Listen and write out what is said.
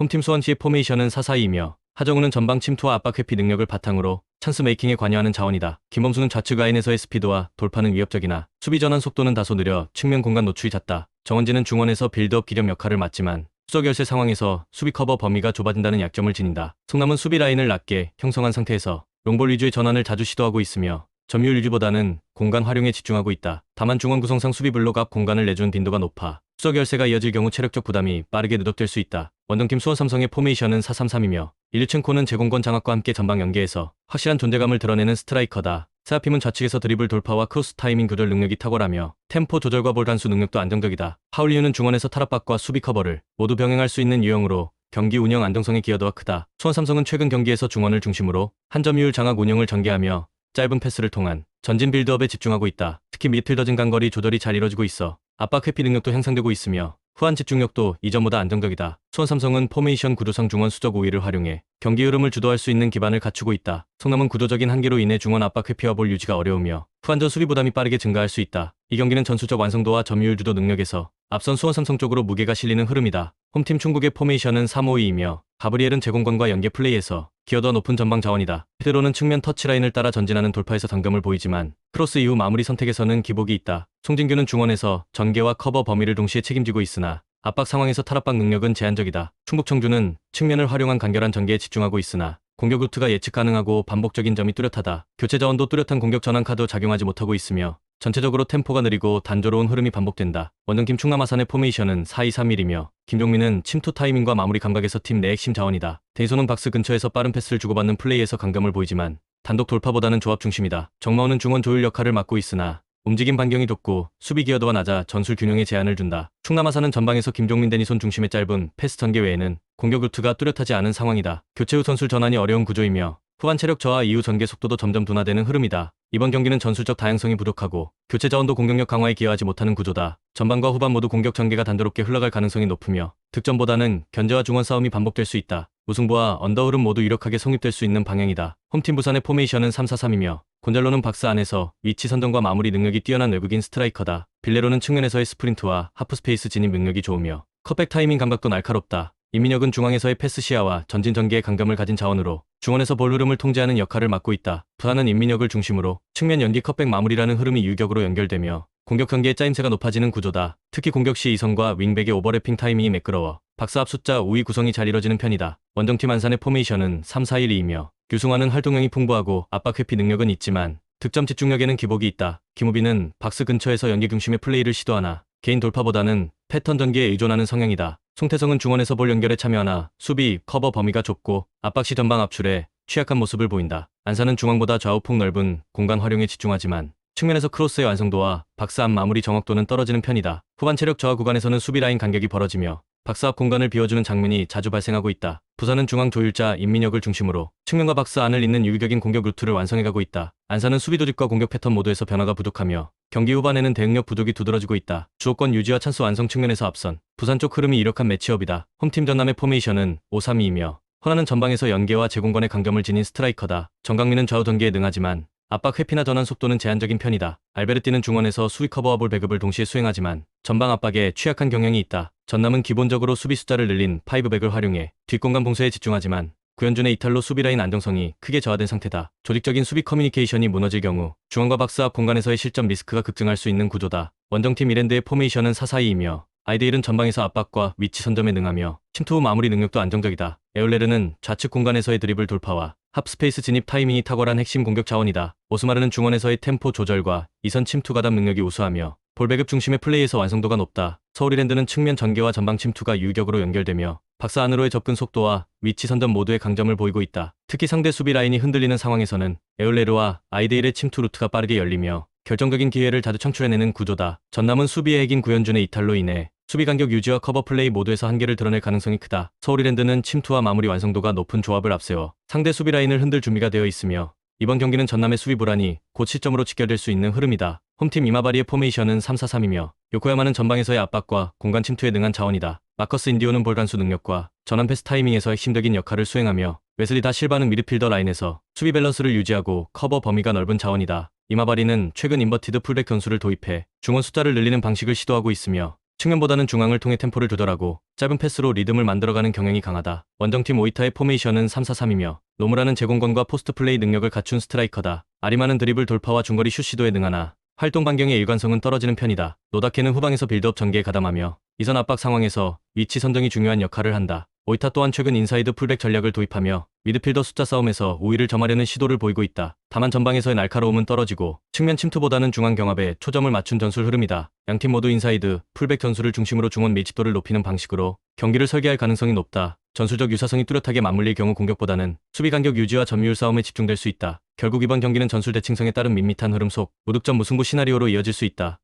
홈팀 수원 시의 포메이션은 4-4-2이며 하정우는 전방 침투와 압박 회피 능력을 바탕으로 찬스 메이킹에 관여하는 자원이다. 김범수는 좌측 라인에서의 스피드와 돌파는 위협적이나 수비 전환 속도는 다소 느려 측면 공간 노출이 잦다. 정원진은 중원에서 빌드업 기력 역할을 맡지만 수적 열세 상황에서 수비 커버 범위가 좁아진다는 약점을 지닌다. 성남은 수비 라인을 낮게 형성한 상태에서 롱볼 위주의 전환을 자주 시도하고 있으며 점유율 유지보다는 공간 활용에 집중하고 있다. 다만 중원 구성상 수비 블록 앞 공간을 내준 빈도가 높아 수적 열세가 이어질 경우 체력적 부담이 빠르게 누적될 수 있다. 원정팀 수원 삼성의 포메이션은 4-3-3이며 일류첸코는 제공권 장악과 함께 전방 연계에서 확실한 존재감을 드러내는 스트라이커다. 세아핌은 좌측에서 드리블 돌파와 크로스 타이밍 조절 능력이 탁월하며 템포 조절과 볼 단수 능력도 안정적이다. 하울리우는 중원에서 탈압박과 수비 커버를 모두 병행할 수 있는 유형으로 경기 운영 안정성의 기여도가 크다. 수원 삼성은 최근 경기에서 중원을 중심으로 한 점유율 장악 운영을 전개하며 짧은 패스를 통한 전진 빌드업에 집중하고 있다. 특히 미드필더 진 간거리 조절이 잘 이뤄지고 있어 압박 회피 능력도 향상되고 있으며 후한 집중력도 이전보다 안정적이다. 수원 삼성은 포메이션 구조상 중원 수적 우위를 활용해 경기 흐름을 주도할 수 있는 기반을 갖추고 있다. 성남은 구조적인 한계로 인해 중원 압박 회피와 볼 유지가 어려우며 후한전 수비 부담이 빠르게 증가할 수 있다. 이 경기는 전술적 완성도와 점유율 주도 능력에서 앞선 수원 삼성 쪽으로 무게가 실리는 흐름이다. 홈팀 충북의 포메이션은 3-5-2이며 가브리엘은 제공권과 연계 플레이에서 기여도가 높은 전방 자원이다. 페드로는 측면 터치라인을 따라 전진하는 돌파에서 당감을 보이지만 크로스 이후 마무리 선택에서는 기복이 있다. 송진규는 중원에서 전개와 커버 범위를 동시에 책임지고 있으나 압박 상황에서 탈압박 능력은 제한적이다. 충북 청주는 측면을 활용한 간결한 전개에 집중하고 있으나 공격 루트가 예측 가능하고 반복적인 점이 뚜렷하다. 교체 자원도 뚜렷한 공격 전환 카드 작용하지 못하고 있으며 전체적으로 템포가 느리고 단조로운 흐름이 반복된다. 원정팀 충남 아산의 포메이션은 4-2-3-1이며 김종민은 침투 타이밍과 마무리 감각에서 팀 내 핵심 자원이다. 데이소는 박스 근처에서 빠른 패스를 주고받는 플레이에서 감감을 보이지만 단독 돌파보다는 조합 중심이다. 정마우는 중원 조율 역할을 맡고 있으나 움직임 반경이 좁고 수비 기여도가 낮아 전술 균형에 제한을 준다. 충남아산은 전방에서 김종민 데니손 중심의 짧은 패스 전개 외에는 공격 루트가 뚜렷하지 않은 상황이다. 교체 후 선술 전환이 어려운 구조이며 후반 체력 저하 이후 전개 속도도 점점 둔화되는 흐름이다. 이번 경기는 전술적 다양성이 부족하고 교체 자원도 공격력 강화에 기여하지 못하는 구조다. 전반과 후반 모두 공격 전개가 단조롭게 흘러갈 가능성이 높으며 득점보다는 견제와 중원 싸움이 반복될 수 있다. 우승부와 언더흐름 모두 유력하게 성립될 수 있는 방향이다. 홈팀 부산의 포메이션은 3-4-3이며 곤잘로는 박스 안에서 위치 선정과 마무리 능력이 뛰어난 외국인 스트라이커다. 빌레로는 측면에서의 스프린트와 하프스페이스 진입 능력이 좋으며 컷백 타이밍 감각도 날카롭다. 이민혁은 중앙에서의 패스 시야와 전진 전개의 감감을 가진 자원으로 중원에서 볼 흐름을 통제하는 역할을 맡고 있다. 부산은 임민혁을 중심으로 측면 연기 컷백 마무리라는 흐름이 유격으로 연결되며 공격 경기의 짜임새가 높아지는 구조다. 특히 공격 시 이선과 윙백의 오버래핑 타이밍이 매끄러워 앞 숫자 우위 구성이 잘 이뤄지는 편이다. 원정팀 안산의 포메이션은 3-4-1-2이며 유승환은 활동량이 풍부하고 압박 회피 능력은 있지만 득점 집중력에는 기복이 있다. 김우빈은 박스 근처에서 연기 중심의 플레이를 시도하나 개인 돌파보다는 패턴 전개에 의존하는 성향이다. 송태성은 중원에서 볼 연결에 참여하나 수비, 커버 범위가 좁고 압박 시 전방 압출에 취약한 모습을 보인다. 안산은 중앙보다 좌우 폭 넓은 공간 활용에 집중하지만 측면에서 크로스의 완성도와 박스 앞 마무리 정확도는 떨어지는 편이다. 후반 체력 저하 구간에서는 수비 라인 간격이 벌어지며 앞 공간을 비워주는 장면이 자주 발생하고 있다. 부산은 중앙 조율자 임민혁을 중심으로 측면과 박스 안을 잇는 유격인 공격 루트를 완성해가고 있다. 안산은 수비 조직과 공격 패턴 모두에서 변화가 부족하며 경기 후반에는 대응력 부족이 두드러지고 있다. 주도권 유지와 찬스 완성 측면에서 앞선 부산 쪽 흐름이 이력한 매치업이다. 홈팀 전남의 포메이션은 5-3-2이며 호나는 전방에서 연계와 제공권의 강점을 지닌 스트라이커다. 정강민은 좌우 전개에 능하지만 압박 회피나 전환 속도는 제한적인 편이다. 알베르티는 중원에서 수위 커버와 볼 배급을 동시에 수행하지만 전방 압박에 취약한 경향이 있다. 전남은 기본적으로 수비 숫자를 늘린 파이브백을 활용해 뒷공간 봉쇄에 집중하지만 구현준의 이탈로 수비라인 안정성이 크게 저하된 상태다. 조직적인 수비 커뮤니케이션이 무너질 경우 중앙과 박스 앞 공간에서의 실점 리스크가 급증할 수 있는 구조다. 원정팀 이랜드의 포메이션은 4-4-2이며 아이데일은 전방에서 압박과 위치 선점에 능하며 침투 후 마무리 능력도 안정적이다. 에올레르는 좌측 공간에서의 드리블 돌파와 합스페이스 진입 타이밍이 탁월한 핵심 공격 자원이다. 오스마르는 중원에서의 템포 조절과 이선 침투 가담 능력이 우수하며 볼배급 중심의 플레이에서 완성도가 높다. 서울이랜드는 측면 전개와 전방 침투가 유격으로 연결되며 박스 안으로의 접근 속도와 위치 선점 모두의 강점을 보이고 있다. 특히 상대 수비 라인이 흔들리는 상황에서는 에올레르와 아이데일의 침투 루트가 빠르게 열리며 결정적인 기회를 자주 창출해내는 구조다. 전남은 수비의 핵인 구현준의 이탈로 인해 수비 간격 유지와 커버 플레이 모두에서 한계를 드러낼 가능성이 크다. 서울이랜드는 침투와 마무리 완성도가 높은 조합을 앞세워 상대 수비 라인을 흔들 준비가 되어 있으며 이번 경기는 전남의 수비 불안이 곧 시점으로 직결될 수 있는 흐름이다. 홈팀 이마바리의 포메이션은 3-4-3이며 요코야마는 전방에서의 압박과 공간 침투에 능한 자원이다. 마커스 인디오는 볼 간수 능력과 전환 패스 타이밍에서 핵심적인 역할을 수행하며 웨슬리 다 실바는 미드필더 라인에서 수비 밸런스를 유지하고 커버 범위가 넓은 자원이다. 이마바리는 최근 인버티드 풀백 전술을 도입해 중원 숫자를 늘리는 방식을 시도하고 있으며 측면보다는 중앙을 통해 템포를 조절하고 짧은 패스로 리듬을 만들어가는 경향이 강하다. 원정팀 오이타의 포메이션은 3-4-3이며 노무라는 제공권과 포스트 플레이 능력을 갖춘 스트라이커다. 아리마는 드리블 돌파와 중거리 슛 시도에 능하나 활동 반경의 일관성은 떨어지는 편이다. 노다케는 후방에서 빌드업 전개에 가담하며 이선 압박 상황에서 위치 선정이 중요한 역할을 한다. 오이타 또한 최근 인사이드 풀백 전략을 도입하며 미드필더 숫자 싸움에서 우위를 점하려는 시도를 보이고 있다. 다만 전방에서의 날카로움은 떨어지고 측면 침투보다는 중앙 경합에 초점을 맞춘 전술 흐름이다. 양팀 모두 인사이드, 풀백 전술을 중심으로 중원 밀집도를 높이는 방식으로 경기를 설계할 가능성이 높다. 전술적 유사성이 뚜렷하게 맞물릴 경우 공격보다는 수비 간격 유지와 점유율 싸움에 집중될 수 있다. 결국 이번 경기는 전술 대칭성에 따른 밋밋한 흐름 속 무득점 무승부 시나리오로 이어질 수 있다.